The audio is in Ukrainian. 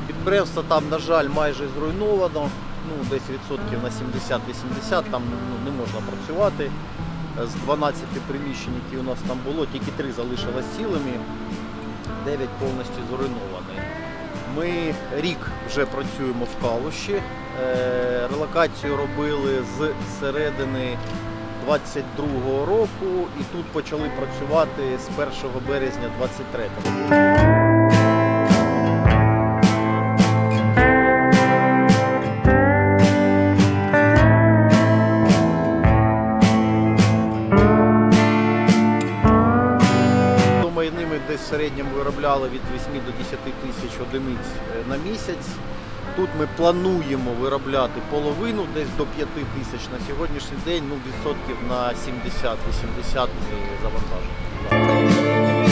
Підприємство там, на жаль, майже зруйновано. Ну, десь відсотків на 70-80, там ну, не можна працювати. З 12 приміщень, які у нас там було, тільки 3 залишилось цілими, 9 повністю зруйновані. Ми рік вже працюємо в Калуші. Е, Релокацію робили з середини 22-го року і тут почали працювати з 1 березня 23-го. Десь в середньому виробляли від 8 до 10 тисяч одиниць е, на місяць. Тут ми плануємо виробляти половину, десь до 5 тисяч на сьогоднішній день, ну відсотків на 70-80 ми завантажимо.